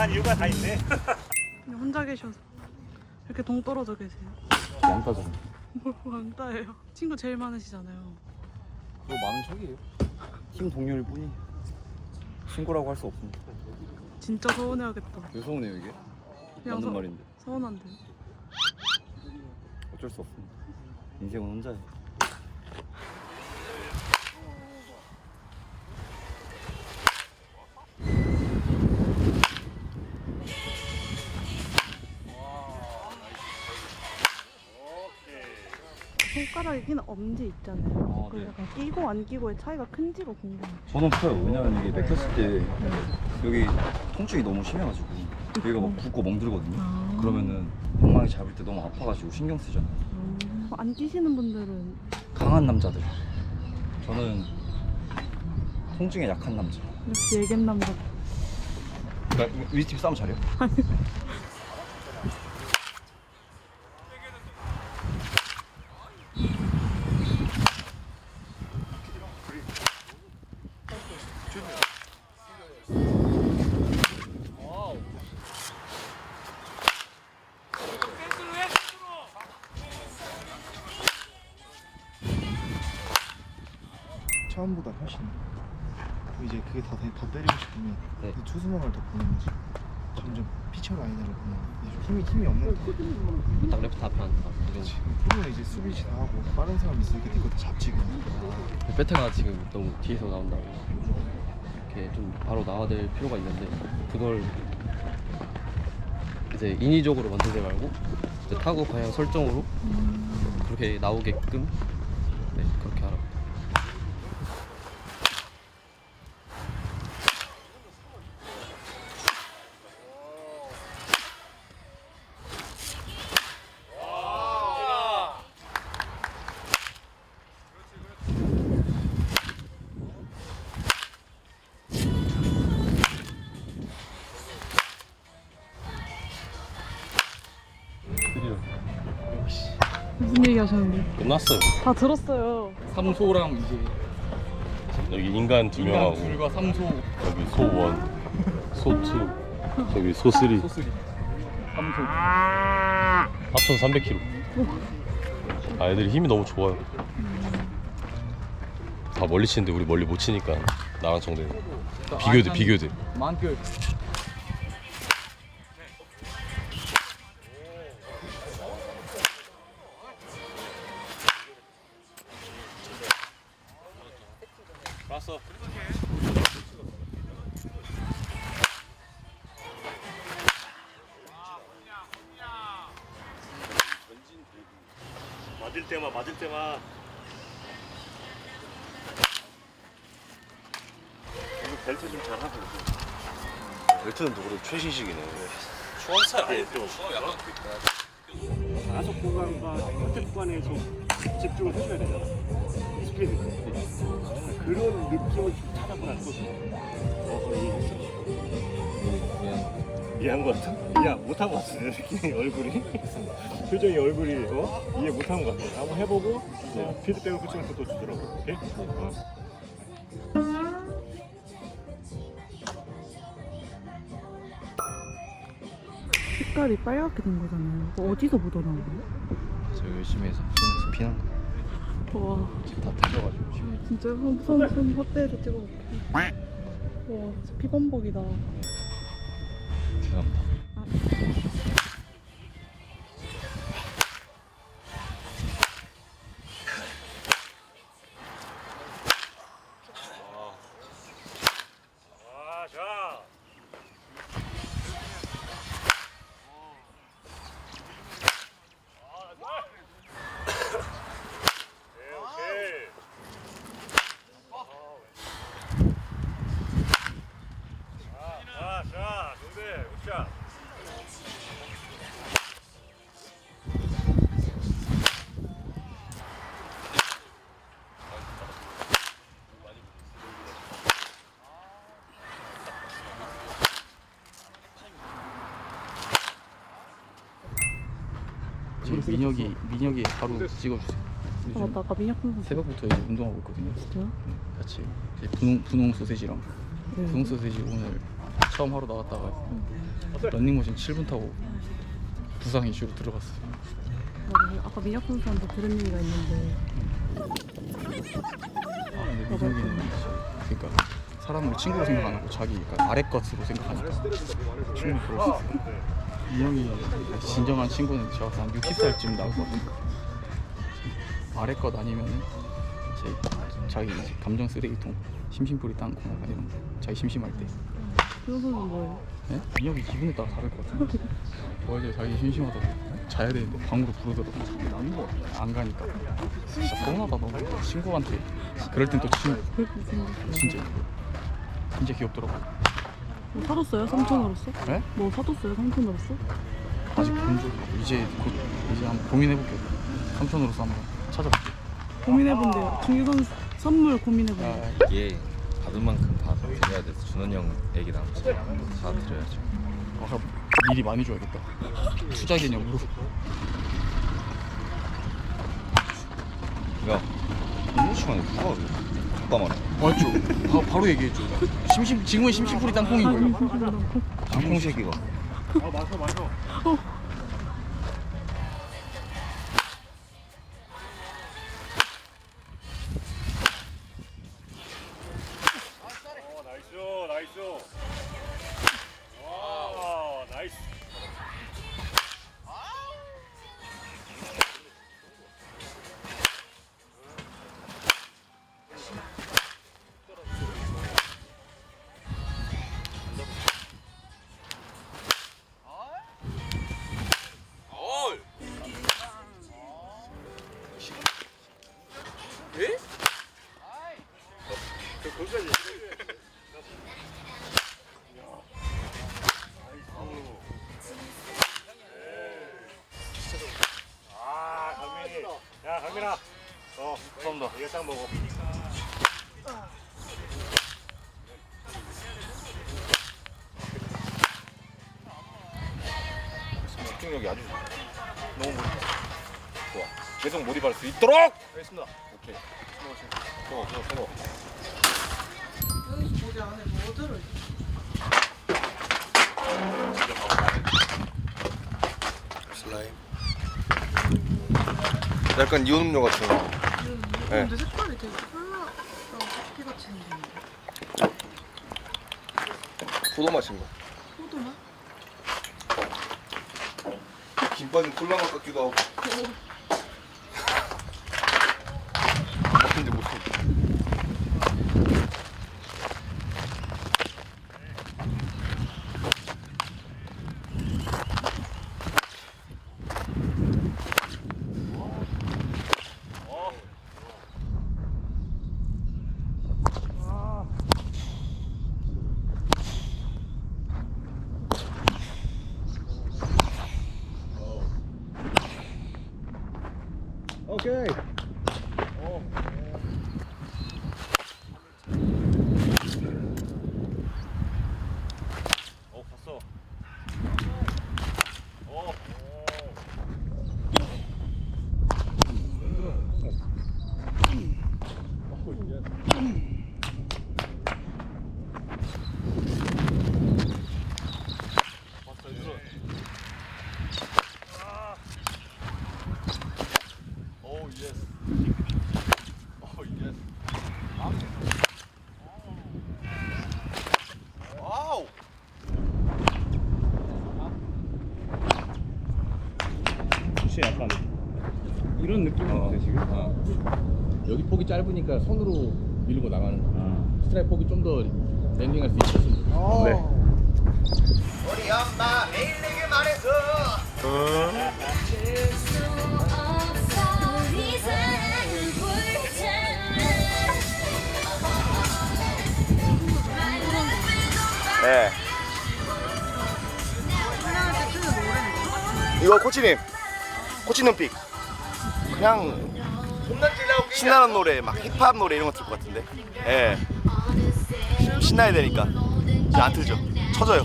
나간 이유가 다 있네. 혼자 계셔서 이렇게 동떨어져 계세요. 양따잖아. 뭘 왕따예요. 친구 제일 많으시잖아요. 그거 많은 척이에요. 팀 동료일 뿐이 친구라고 할 수 없습니다. 진짜 서운해하겠다. 왜 서운해요 이게? 그냥 맞는 서- 말인데 서운한데. 어쩔 수 없습니다. 인생은 혼자예요. 끼는 엄지 있잖아요. 어, 그 네. 약간 끼고 안 끼고의 차이가 큰지가 궁금해요. 저는 커요. 왜냐면 이게 맥혔을 때 여기 통증이 너무 심해가지고 여기가 막 붓고 멍들거든요. 아. 그러면은 방망이 잡을 때 너무 아파가지고 신경 쓰잖아요. 음, 안 끼시는 분들은 강한 남자들. 저는 통증에 약한 남자. 역시 예겐 남자. 그러니까 우리 팀 싸움 잘해요. 처음보다 훨씬 이제 그게 더, 더 때리고 싶으면 네. 그 투수망을 더 보는 거지 점점 피처 라인을 보는 거지 힘이 힘이 없는 딱 레프트 앞에 앉다. 그렇지. 그러면 이제 수비지 다 하고 빠른 사람 있으니까 이거 다 잡지 그냥 베테가 지금 너무 뒤에서 나온다고. 이렇게 좀 바로 나와야 될 필요가 있는데 그걸 이제 인위적으로 만들지 말고 이제 타구 방향 설정으로 그렇게 나오게끔 얘기 하셨는데? 끝났어요. 다 들었어요. 삼소랑 이제 여기 인간 두 명하고 둘과 삼소 여기 소원, 소투, 저기 소쓰리 소쓰리 삼소 합쳐서 300kg. 아 애들이 힘이 너무 좋아요. 다 멀리 치는데 우리 멀리 못 치니까 나랑 정대 비교돼 비교돼. 만별 맞을 때만 맞을 때만. 이거 벨트 좀 잘하고. 벨트는 누구도 최신식이네. 추억살 아니죠 가속 구간과 컨택 구간에서 집중을 해줘야 되잖아. 스피드. 그런 느낌을 좀 찾아보라 그거든. 어? 이해한 것 같아? 야, 못한 것 같아, 내 느낌이, 얼굴이. 표정이, 얼굴이, 어? 이해 못한 것 같아. 한번 해보고, 어, 피드백을 그쪽에서 또 주더라고. 오케이? 어. 색깔이 빨갛게 된 거잖아요. 이거 어디서 묻어나온 거예요? 저 열심히 해서 손에서 피난 거. 와, 지금 다 터져가지고 지금 진짜 손, 손, 손 확대해서 찍어볼게. 와, 진짜 피범벅이다. 민혁이 민혁이 바로 찍어주세요. 아, 맞다. 아까 민혁 선수 새벽부터 이제 운동하고 있거든요. 진짜요? 같이 이제 분홍 분홍 소세지랑 네. 분홍 소세지 오늘 처음 하러 나갔다가 런닝머신 7분 타고 부상 이슈로 들어갔어요. 맞아요. 아까 민혁 선수한테 들은 얘기가 있는데 아, 근데 민혁이는 그러니까 사람을 친구로 생각 안 하고 자기 그러니까 아래 것으로 생각하니까 충분히 그럴 수 있어요. 민혁이 진정한 친구는 제가 때한 60살쯤 나올 것 같아요. 아래 것 아니면은 이제 자기 이제 감정 쓰레기통 심심풀이 땅콩 약간 이런 거. 자기 심심할 때. 선수는 뭐예요? 네? 민혁이 기분에 따라 다를 것 같은데. 어제 자기 심심하다고 자야 되는데 방으로 부르더라고. 안 가니까. 진짜 서운하다 너무 친구한테. 그럴 땐 또 친구. 진짜. 진짜 귀엽더라고 뭐 사줬어요? 삼촌으로서? 네? 뭐 사줬어요? 삼촌으로서? 아직 본 적이 없고 이제 곧 이제 한번 고민해볼게요 삼촌으로서 한번 찾아볼게요 고민해본대요. 중유 선수 선물 고민해본대요. 아, 이게 받은 만큼 다 드려야 돼서 준원 형 얘기 나오죠. 다 드려야죠. 아, 미리 많이 줘야겠다 투자 개념으로 야 이런 시간에 누가 그래? 잠깐만 맞죠? 바, 바로 얘기해줘 심심, 지금은 심심풀이 땅콩인 거예요 땅콩 새끼가 아 마셔 마셔. 집중력이 아주 너무 못 좋아 계속 몰입할 수 있도록 알겠습니다 오케이 서버 서버 서버 슬라임. 약간 이온 음료 같은 거. 네. 근데 색깔이 되게 콜라랑 커피 같이 생겼는데. 포도 마신 거. 포도맛? 김밥은 콜라 맛 같기도 하고. 혹시 약간 이런 느낌인데 지금 아. 여기 폭이 짧으니까 손으로 밀고 나가는 거야. 스트라이크 폭이 좀 더 랜딩할 수 있었으면 좋겠어. 네. 네. 이거 코치님, 코치님 픽. 그냥 신나는 노래, 막 힙합 노래 이런 거 틀 것 같은데. 예. 신나야 되니까. 이제 안 틀죠. 쳐져요.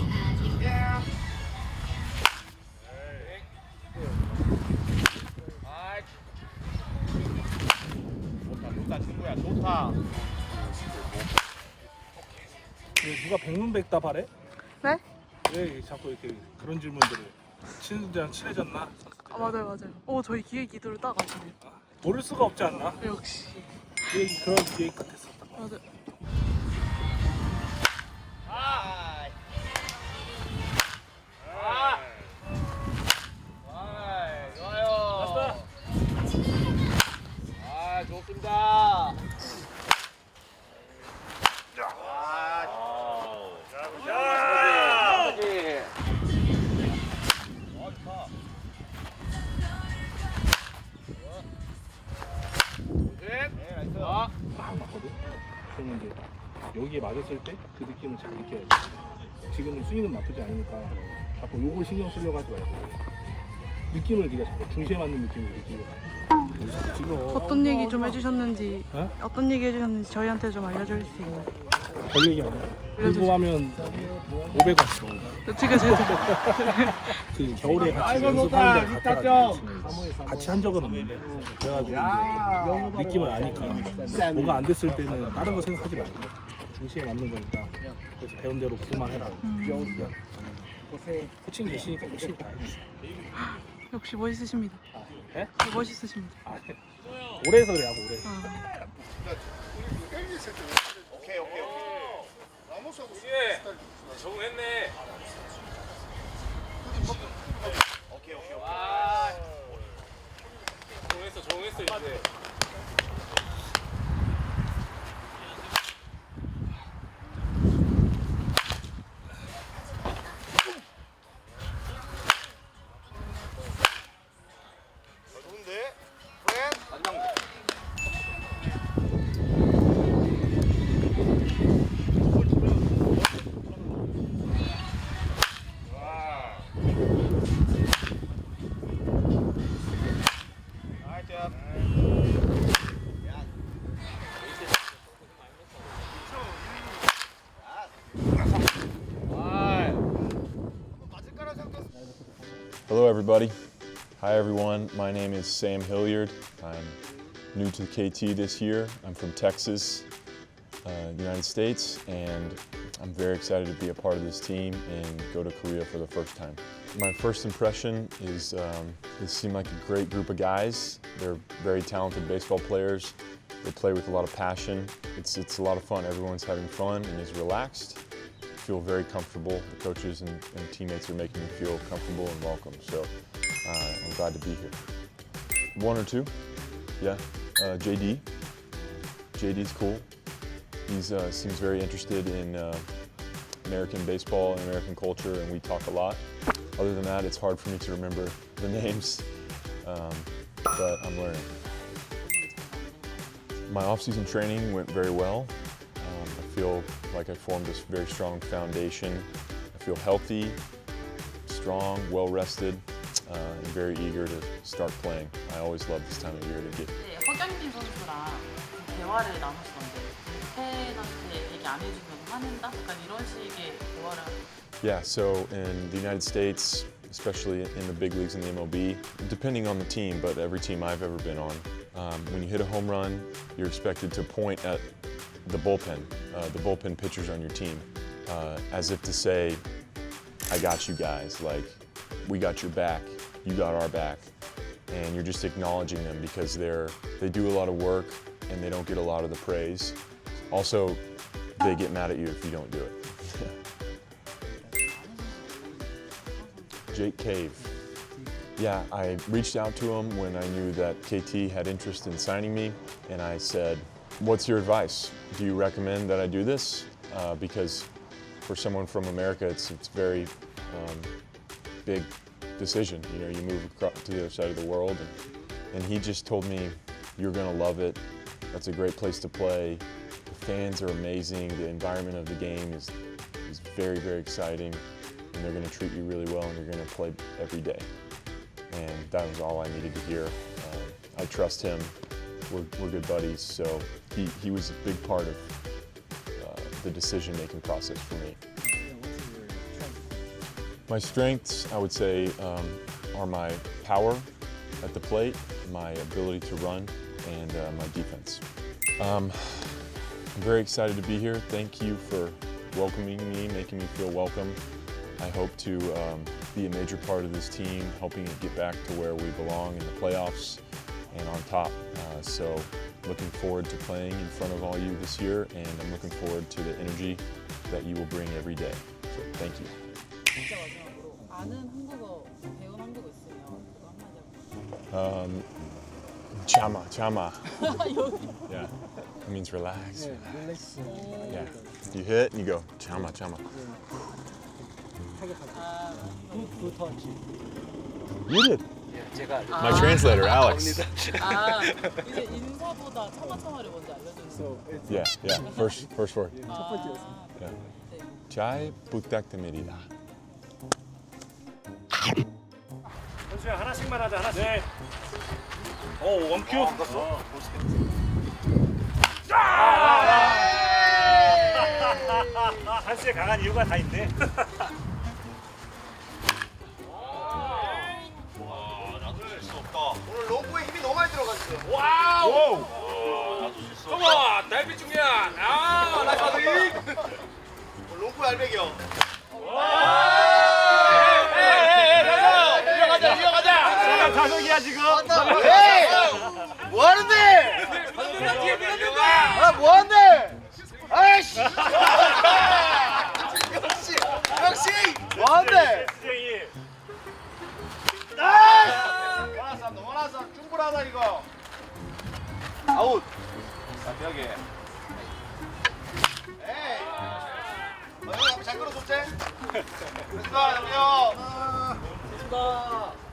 좋다 친구야 좋다. 누가 백문백답 하래? 네? 왜 자꾸 이렇게 그런 질문들을 친구들이랑 친해졌나? 아 맞아요 맞아요. 오 저희 기획 이도를 딱 아시네요. 모를 수가 없지 않나? 역시 기획, 그런 기획 같았었다. 맞아요. 딱 맞거든. 그러면 이제 여기에 맞았을 때 그 느낌을 잘 느껴야 돼. 지금은 스윙은 나쁘지 않으니까 자꾸 요걸 신경 쓰려고 하지 말고 느낌을 네가 자꾸 중시에 맞는 느낌을 느끼고 지금 어떤 얘기 좀 해주셨는지 어? 어떤 얘기 해주셨는지 저희한테 좀 알려줄 수 있나요? 별 얘기 아니야. 그리고 하면 500원. 어떻게 제가 그 겨울에 같이 연습하는 데 갔다가 같이 한 적은 없는데 그래가지고 이제 느낌을 아니까 뭐가 안 됐을 때는 다른 거 생각하지 말고 중시에 맞는 거니까 그래서 배운 대로 그만해라 코칭 계시니까 코칭 다 해주시 역시 멋있으십니다. 네? 멋있으십니다. 아, 오래 해서 그래 하고 오래 아. 오케이 오케이 오케이. 적응했네. 오케이 오케이 오케이. 적응했어, 적응했어 이제. Hello, everybody. Hi, everyone. My name is Sam Hilliard. I'm new to KT this year. I'm from Texas, uh, United States, and I'm very excited to be a part of this team and go to Korea for the first time. My first impression is um, they seem like a great group of guys. They're very talented baseball players. They play with a lot of passion. It's, it's a lot of fun. Everyone's having fun and is relaxed feel very comfortable. The coaches and, and teammates are making me feel comfortable and welcome. So uh, I'm glad to be here. One or two, yeah. Uh, JD. JD's cool. He uh, seems very interested in uh, American baseball and American culture, and we talk a lot. Other than that, it's hard for me to remember the names, um, but I'm learning. My off-season training went very well Um, I feel like I formed this very strong foundation. I feel healthy, strong, well rested, uh, and very eager to start playing. I always love this time of year to get 네, 허경민 선수랑 대화를 나눴었는데 팬한테 얘기 안 해주면 화낸다? 약간 이런 식의 대화를 Yeah, so in the United States, especially in the big leagues in the MLB, depending on the team, but every team I've ever been on, um, when you hit a home run, you're expected to point at the bullpen, uh, the bullpen pitchers on your team, uh, as if to say, I got you guys, like, we got your back, you got our back. And you're just acknowledging them because they're, they do a lot of work and they don't get a lot of the praise. Also, they get mad at you if you don't do it. Jake Cave. Yeah, I reached out to him when I knew that KT had interest in signing me, and I said, What's your advice? Do you recommend that I do this? Uh, because for someone from America, it's it's very um, big decision. You know, you move to the other side of the world, and, and he just told me, You're gonna love it. That's a great place to play. The fans are amazing. The environment of the game is is very very exciting and they're going to treat you really well and you're going to play every day. And that was all I needed to hear. Um, I trust him. We're, we're good buddies, so he, he was a big part of uh, the decision making process for me. My strengths, I would say, um, are my power at the plate, my ability to run, and uh, my defense. Um, I'm very excited to be here. Thank you for welcoming me, making me feel welcome. I hope to um, be a major part of this team, helping it get back to where we belong in the playoffs and on top. Uh, so looking forward to playing in front of all you this year and I'm looking forward to the energy that you will bring every day. So thank you. Um, chama, chama. yeah, it means relax, relax. Yeah, you hit and you go chama, chama. Uh, you did. My translator, Alex. 아 이제 인사보다 차마차마를 먼저 알려주세요. Yeah, yeah. First, first word. 아, Yeah. 잘 부탁드립니다. 현수야 하나씩만 하자 하나씩. 네. 어 원큐. 어, 아! 한수의 강한 이유가 다 있네. 들어갔어. 와우. 컴온 달빛 중이야 아 나이스 하드릭 롱구 알배겨. 이어가자 이어가자 다섯이야 지금. 에이! 뭐 하는데? 뒤에 밀어준다 아, 뭐 하는데? 아이씨! 역시! 역시! 뭐 하는데? 충분하다 이거. 아웃. 자, 벽에. 에이. 어, 잘 끌어줬지? 됐다, 형님. 됐다.